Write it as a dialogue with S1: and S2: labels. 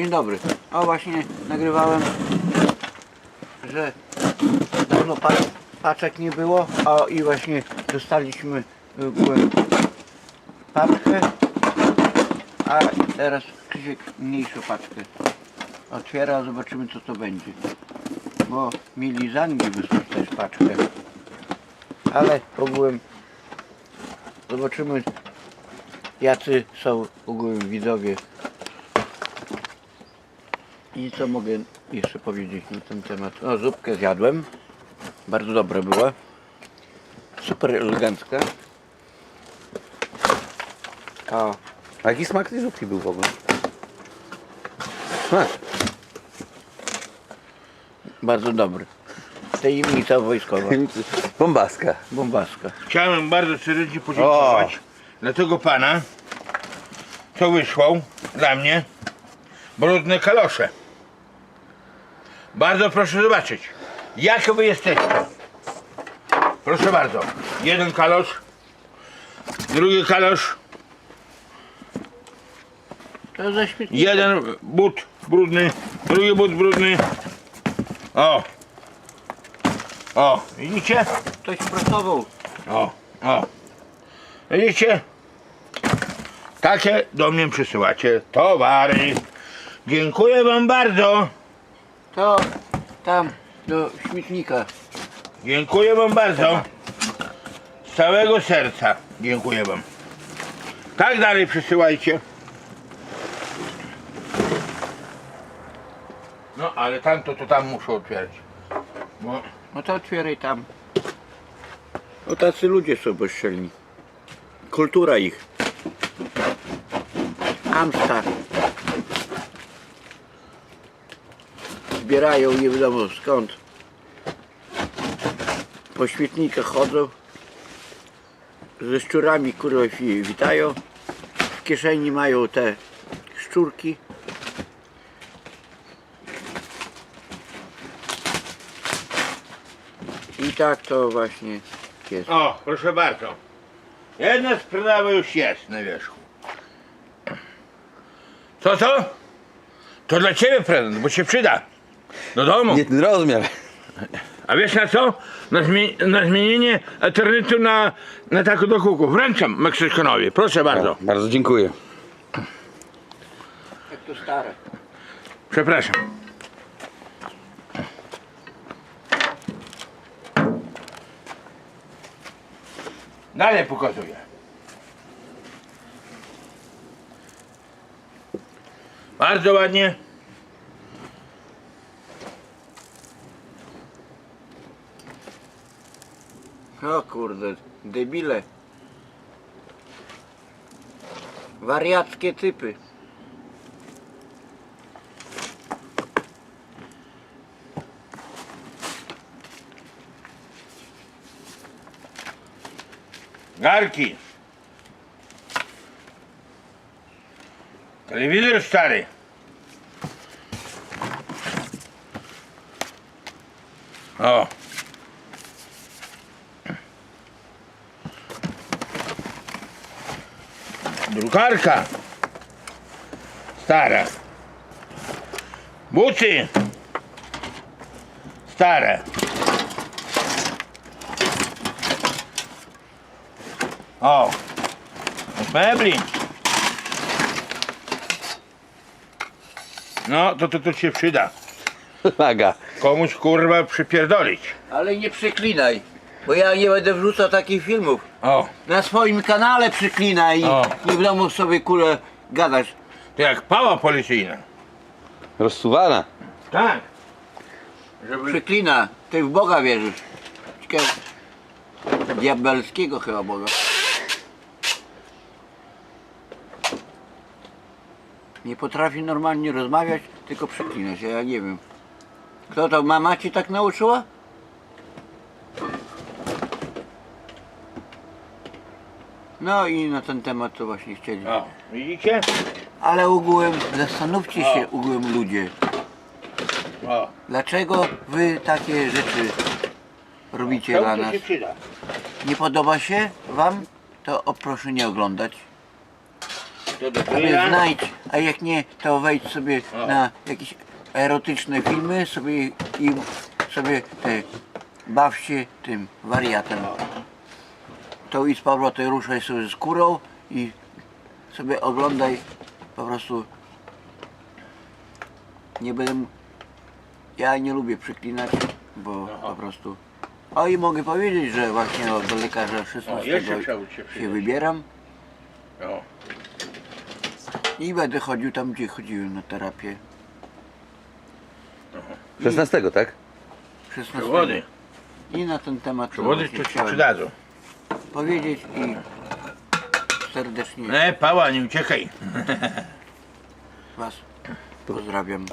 S1: Dzień dobry. O właśnie nagrywałem, że dawno pa paczek nie było, o i właśnie dostaliśmy paczkę, a teraz Krzysiek mniejszą paczkę otwiera, zobaczymy co to będzie. Bo mieli z Anglii wysłać też paczkę. Ale ogółem zobaczymy jacy są ogółem widzowie i co mogę jeszcze powiedzieć na ten temat? O, zupkę zjadłem. Bardzo dobra była. Super elegancka.
S2: A jaki smak tej zupki był w ogóle? Smak.
S1: bardzo dobry. Tajemnica wojskowa.
S2: Bombaska.
S1: Bombaska.
S3: Chciałem bardzo serdecznie podziękować dla tego pana, co wysłał dla mnie brudne kalosze. Bardzo proszę zobaczyć, jak wy jesteście. Proszę bardzo, jeden kalosz, drugi kalosz,
S1: To za
S3: jeden but brudny, drugi but brudny. O, o, widzicie?
S1: Ktoś pracował.
S3: O, o. Widzicie? Takie do mnie przysyłacie towary. Dziękuję wam bardzo.
S1: To tam do śmietnika.
S3: Dziękuję wam bardzo. Z całego serca dziękuję wam. Tak dalej przysyłajcie. No ale tamto to tam muszę otwierać. Bo
S1: No to otwieraj tam. O tacy ludzie są bezczelni. Kultura ich. Amsta. Zbierają nie wiadomo skąd. Po śmietnikach chodzą. Ze szczurami kurwa się witają. W kieszeni mają te szczurki. I tak to właśnie jest.
S3: O, proszę bardzo. Jedna sprawa już jest na wierzchu. Co to? To dla ciebie prezent, bo się przyda. Do domu.
S2: Nie ten rozmiar.
S3: A wiesz na co? Na, zmie- na zmienienie eternytu na, na taką do kuku. Wręczam Meksykonowi. Proszę bardzo.
S2: Bardzo dziękuję.
S1: Jak to stare.
S3: Przepraszam. Dalej pokazuję. Bardzo ładnie.
S1: O kurde, debile. Wariackie typy.
S3: Garki. Telewizor stary. O. Drukarka. Stara. Buty. Stare. O. Mebli. No, to to, to się przyda.
S2: Waga.
S3: Komuś kurwa przypierdolić.
S1: Ale nie przeklinaj, bo ja nie będę wrzucał takich filmów.
S3: O,
S1: Na swoim kanale przeklinaj i
S3: O.
S1: nie wiadomo sobie kurę gadasz.
S3: to jak pała policyjna.
S2: Rozsuwana.
S3: Tak. Żeby...
S1: Przeklina, ty w Boga wierzysz. Ciekawe. Diabelskiego chyba Boga. Nie potrafi normalnie rozmawiać, tylko przeklinać, ja nie wiem. Kto to, mama ci tak nauczyła? No i na ten temat to właśnie chcieli.
S3: O, widzicie?
S1: Ale ogółem, zastanówcie się ogółem ludzie.
S3: O,
S1: Dlaczego wy takie rzeczy robicie dla nas?
S3: się przyda.
S1: Nie podoba się wam? To o, proszę nie oglądać.
S3: To do
S1: Sobie
S3: grilla.
S1: znajdź A jak nie, to wejdź sobie na jakieś erotyczne filmy sobie i sobie te baw się tym wariatem. To i z powrotem ruszaj sobie skórą i sobie oglądaj po prostu nie będę ja nie lubię przyklinać, bo po prostu o i mogę powiedzieć, że właśnie do lekarza 16
S3: jeszcze trzeba się
S1: się wybieram
S3: O,
S1: i będę chodził tam, gdzie chodziłem na terapię.
S2: 16, tak?
S1: 16.
S3: przewody.
S1: I na ten temat
S3: Przewody to
S1: chciałem
S3: przydadzą.
S1: Powiedzieć i serdecznie
S3: Nie, pała, nie uciekaj.
S1: Was pozdrawiam.